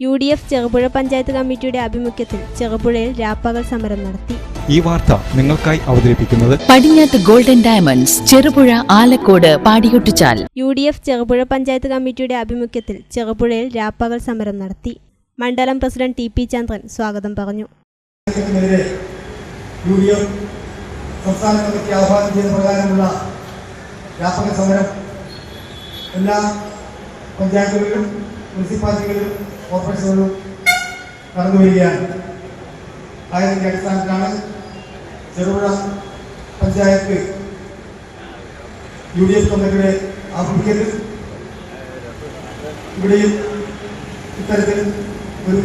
U D F Cherupuzha panchayat കമ്മിറ്റിയുടെ ആഭിമുഖ്യത്തിൽ ചെറുപുഴയിൽ രാപ്പകൽ സമരം നടത്തി. ഈ വാർത്ത നിങ്ങൾക്കായി അവതരിപ്പിക്കുന്നത് പടിഞ്ഞാത്ത് golden diamonds Cherupuzha Alakode Padiyottuchal. U D F Cherupuzha panchayat കമ്മിറ്റിയുടെ ആഭിമുഖ്യത്തിൽ ചെറുപുഴയിൽ രാപ്പകൽ സമരം നടത്തി. മണ്ഡലം പ്രസിഡന്റ് ടി പി ചന്ദ്രൻ സ്വാഗതം പറഞ്ഞു. ത്തിനെതിരെ യു ഡി എഫ് സംസ്ഥാന കമ്മിറ്റി ആഹ്വാനം ചെയ്ത പ്രകാരമുള്ള വ്യാപക സമരം എല്ലാ പഞ്ചായത്തുകളിലും മുനിസിപ്പാലിറ്റികളിലും കോർപ്പറേഷനുകളിലും കടന്നു വരികയാണ്. ആയതിന്റെ അടിസ്ഥാനത്തിലാണ് Cherupuzha panchayat U D F കമ്മിറ്റിയുടെ ആഭിമുഖ്യത്തിൽ ഇവിടെയും ഇത്തരത്തിൽ ഒരു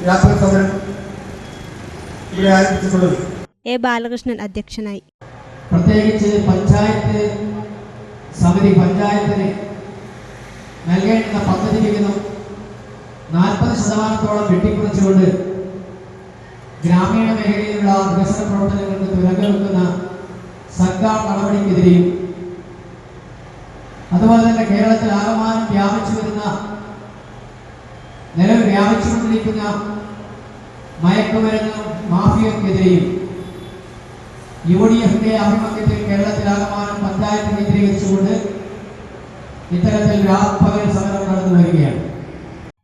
വ്യാപക സമരം ഇവിടെ ആരംഭിച്ചിട്ടുള്ളത്. എ ബാലകൃഷ്ണൻ അധ്യക്ഷനായി. പ്രത്യേകിച്ച് പഞ്ചായത്ത് സമിതി പഞ്ചായത്തിന് നൽകേണ്ടുന്ന പദ്ധതി വിഹിതം നാൽപ്പത് ശതമാനത്തോളം വെട്ടിക്കുറച്ചുകൊണ്ട് ഗ്രാമീണ മേഖലയിലുള്ള വികസന പ്രവർത്തനങ്ങൾക്ക് തുരങ്കം വെക്കുന്ന സർക്കാർ നടപടിക്കെതിരെയും അതുപോലെ തന്നെ കേരളത്തിൽ ആകമാനം വ്യാപിച്ചു വരുന്ന നിലവിൽ വ്യാപിച്ചുകൊണ്ടിരിക്കുന്ന മയക്കുമരുന്ന് മാഫിയക്കെതിരെയും യു ഡി എഫിന്റെ ആഭിമുഖ്യത്തിൽ കേരളത്തിലാകമാനം പഞ്ചായത്ത് കേന്ദ്രീകരിച്ചുകൊണ്ട് ഇത്തരത്തിൽ രാപ്പകൽ സമരം നടന്നു വരികയാണ്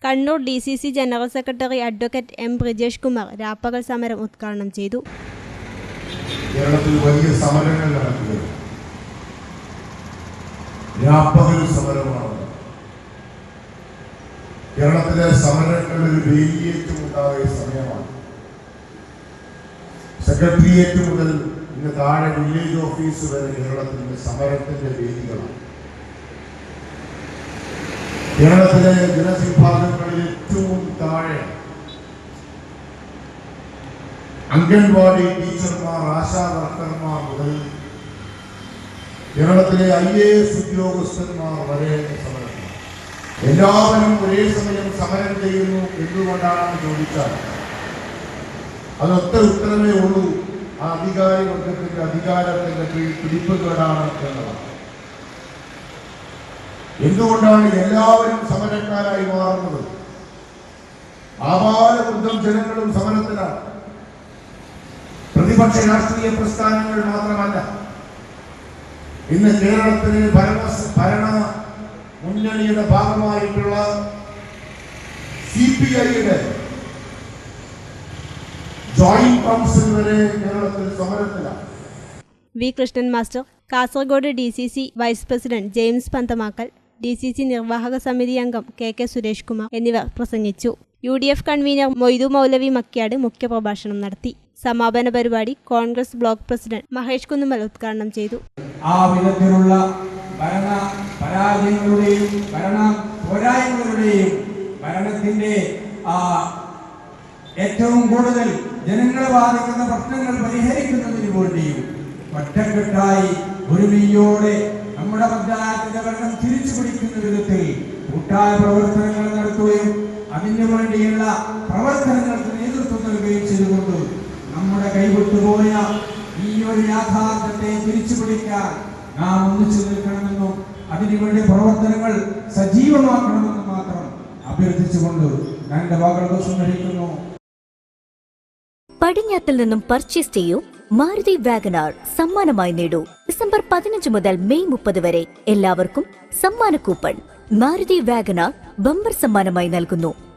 Kannur D C C general secretary advocate M Brijesh Kumar രാപ്പകൽ സമരം ഉദ്ഘാടനം ചെയ്തു. കേരളത്തിൽ സമരങ്ങൾ നടക്കുകയാണ്. രാപ്പകൽ സമരമാണ്. കേരളത്തിലെ സമരങ്ങളിൽ ഒരു വേലിയേറ്റം ഉണ്ടായ സമയമാണ്. സെക്രട്ടേറിയറ്റ് മുതൽ ഇന്ന് താഴെ വില്ലേജ് ഓഫീസ് വരെ കേരളത്തിന്റെ സമരത്തിന്റെ വേദികളാണ്. കേരളത്തിലെ ഏറ്റവും താഴെ. അംഗൻവാടി ടീച്ചർമാർ ആശാ വർക്കർമാർ മുതൽ കേരളത്തിലെ ഐ എ എസ് ഉദ്യോഗസ്ഥന്മാർ വരെ സമരം എല്ലാവരും ഒരേ സമയം സമരം ചെയ്യുന്നു എന്തുകൊണ്ടാണെന്ന് ചോദിച്ചാൽ അതൊറ്റ ഉത്തരവേ ഉള്ളൂ. ആ അധികാരി വർഗത്തിന്റെ അധികാരത്തിന്റെ കീഴിൽ പിടിപ്പുകേടാണ് എന്നതാണ് എന്തുകൊണ്ടാണ് എല്ലാവരും സമരക്കാരായി മാറുന്നത്? ആപാലവൃദ്ധം ജനങ്ങളും സമരത്തിലാണ്. പ്രതിപക്ഷ രാഷ്ട്രീയ പ്രസ്ഥാനങ്ങൾ മാത്രമല്ല ഇന്ന് കേരളത്തിലെ ഭരണ ഭരണ മുന്നണിയുടെ ഭാഗമായിട്ടുള്ള സി പി ഐയുടെ ജോയിന്റ് കൗൺസിൽ വരെ കേരളത്തിൽ സമരത്തിലാണ്. V. Krishnan master Kasaragod D C C vice president James Panthamakkal D C C നിർവാഹക സമിതി അംഗം കെ കെ സുരേഷ് കുമാർ എന്നിവർ പ്രസംഗിച്ചു. U D F convener Moythu Moulavi Makkiyad മുഖ്യപ്രഭാഷണം നടത്തി. സമാപന പരിപാടി കോൺഗ്രസ് ബ്ലോക്ക് പ്രസിഡന്റ് മഹേഷ് കുന്നുമൽ ഉദ്ഘാടനം ചെയ്തു. ആ വിധത്തിലുള്ള ഭരണ പരാജയങ്ങളുടെയും ഭരണ പോരായ്മകളുടെയും ഭരണത്തിന്റെ ഏറ്റവും കൂടുതൽ ജനങ്ങളെ ബാധിക്കുന്ന പ്രശ്നങ്ങൾ പരിഹരിക്കുന്നതിന് വേണ്ടിയും ഒറ്റക്കെട്ടായി ഒരുമയോടെ നമ്മുടെ പഞ്ചായത്തിന്റെ ഭരണം തിരിച്ചു പിടിക്കുന്ന വിധത്തിൽ കൂട്ടായ പ്രവർത്തനങ്ങൾ നടത്തുകയും അതിനു വേണ്ടിയുള്ള പ്രവർത്തനങ്ങൾക്ക് നേതൃത്വം നൽകുകയും ചെയ്തുകൊണ്ട് നമ്മുടെ കൈവിട്ടുപോയ ഈ ഒരു യാഥാർത്ഥ്യത്തെ തിരിച്ചു പിടിക്കാൻ നാം ഒന്നിച്ചു നിൽക്കണമെന്നും അതിനുവേണ്ടി പ്രവർത്തനങ്ങൾ സജീവമാക്കണമെന്നും മാത്രം അഭ്യർത്ഥിച്ചുകൊണ്ട് ഞാൻ എന്റെ വാക്കുകൾ സംഘടിക്കുന്നു പടിഞ്ഞാത്തിൽ നിന്നും പർച്ചേസ് ചെയ്യൂ. മാരുതി വാഗനാർ സമ്മാനമായി നേടൂ. ഡിസംബർ പതിനഞ്ച് മുതൽ മെയ് മുപ്പത് വരെ എല്ലാവർക്കും സമ്മാന കൂപ്പൺ. മാരുതി വാഗനാർ ബമ്പർ സമ്മാനമായി നൽകുന്നു.